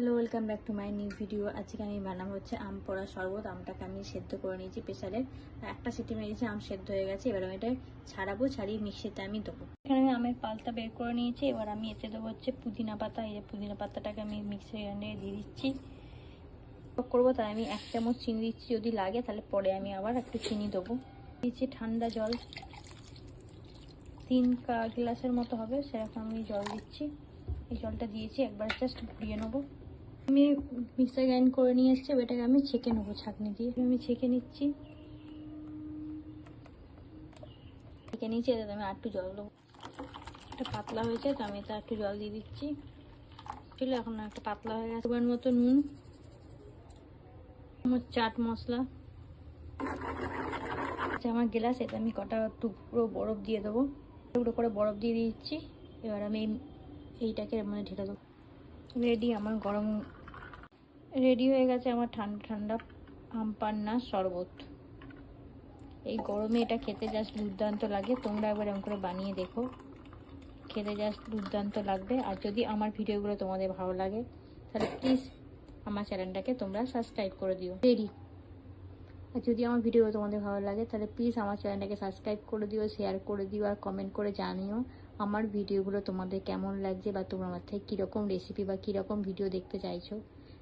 Hello welcome back to my new video আজকে আমি বানাবো হচ্ছে আম পোড়া শরবত। আমটাকে আমি সেদ্ধ করে নিয়েছি প্রেসারে। একটা সিটি মেরেছি আম সেদ্ধ হয়ে গেছে। এবার আমি এটা ছাড়াবো, ছাড়িয়ে মিক্সিতে আমি দেবো। এখানে আমি আমের পালটা বের করে নিয়েছি। এবার আমি এতে দেবো হচ্ছে পুদিনা পাতা। এই যে পুদিনা পাতাটাকে আমি মিক্সি গ্রাইন্ডারে দিয়ে দিচ্ছি। করব তাই আমি এক চামচ চিনি দিচ্ছি যদি লাগে, তাহলে পরে আমি আবার একটু চিনি দেবো। দিচ্ছি ঠান্ডা জল। তিন গ্লাসের মতো হবে, সেরকম আমি জল দিচ্ছি। এই জলটা দিয়েছি, একবার জাস্ট ঘুরিয়ে নেব। আমি মিক্সার গ্রাইন্ড করে নিয়ে এসেছি এটাকে আমি ছেঁকে নেব ছাঁকনি দিয়ে। আমি ছেঁকে নিচ্ছি। ছেঁকে নিচ্ছি এটাতে আমি আর একটু জল দেবো। একটা পাতলা হয়েছে, তো আমি এটা একটু জল দিয়ে দিচ্ছি। ছিল, এখন একটা পাতলা হয়ে গেছে। এবার মতো নুন, আমার চাট মশলা। আচ্ছা আমার গ্লাস এটা আমি কটা টুকরো বরফ দিয়ে দেবো। টুকরো করে বরফ দিয়ে দিচ্ছি। এবার আমি এইটাকে মানে ঢেলে দেবো। রেডি আমার গরম রেডি হয়ে গেছে আমার ঠান্ডা ঠান্ডা আম পান্না শরবত। এই গরমে এটা খেতে জাস্ট দুর্দান্ত লাগে। তোমরা একবার এরকম করে বানিয়ে দেখো। খেতে জাস্ট দুর্দান্ত লাগবে। আর যদি আমার ভিডিওগুলো তোমাদের ভালো লাগে, তাহলে প্লিজ আমার চ্যানেলটাকে তোমরা সাবস্ক্রাইব করে দিও। রেডি আর যদি আমার ভিডিও তোমাদের ভালো লাগে, তাহলে প্লিজ আমার চ্যানেলটাকে সাবস্ক্রাইব করে দিও শেয়ার করে দিও, আর কমেন্ট করে জানিও আমার ভিডিওগুলো তোমাদের কেমন লাগছে বা তোমরা আমার থেকে কীরকম রেসিপি বা কীরকম ভিডিও দেখতে চাইছো।